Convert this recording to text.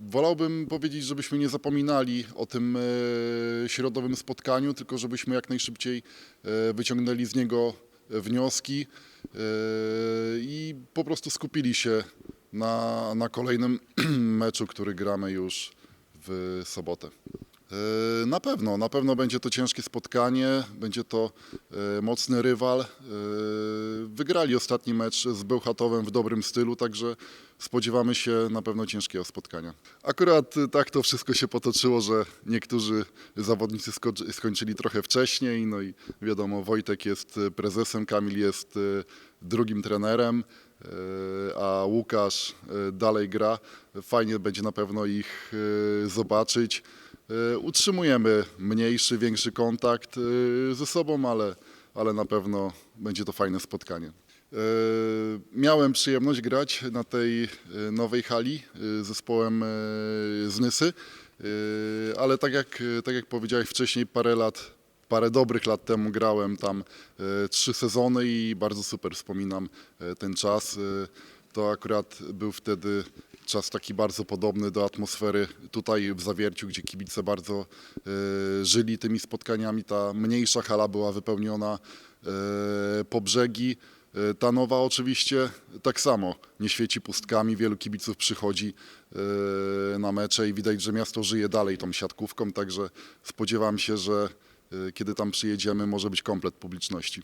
Wolałbym powiedzieć, żebyśmy nie zapominali o tym e, środowym spotkaniu, tylko żebyśmy jak najszybciej e, wyciągnęli z niego wnioski e, i po prostu skupili się na, na kolejnym meczu, który gramy już w sobotę. E, Na pewno, na pewno będzie to ciężkie spotkanie, będzie to e, mocny rywal. E, Wygrali ostatni mecz z Bełchatowem w dobrym stylu, także spodziewamy się na pewno ciężkiego spotkania. Akurat e, tak to wszystko się potoczyło, że niektórzy zawodnicy sko- skończyli trochę wcześniej, no i wiadomo, Wojtek jest e, prezesem, Kamil jest e, drugim trenerem, a Łukasz dalej gra. Fajnie będzie na pewno ich zobaczyć. E, Utrzymujemy mniejszy, większy kontakt e, ze sobą, ale, ale na pewno będzie to fajne spotkanie. E, Miałem przyjemność grać na tej nowej hali zespołem z Nysy, ale tak jak, tak jak powiedziałeś wcześniej, parę lat, parę dobrych lat temu grałem tam trzy sezony i bardzo super wspominam ten czas. To akurat był wtedy czas taki bardzo podobny do atmosfery tutaj w Zawierciu, gdzie kibice bardzo e, żyli tymi spotkaniami. Ta mniejsza hala była wypełniona e, po brzegi. E, Ta nowa oczywiście tak samo, nie świeci pustkami, wielu kibiców przychodzi na mecze i widać, że miasto żyje dalej tą siatkówką, także spodziewam się, że kiedy tam przyjedziemy może być komplet publiczności.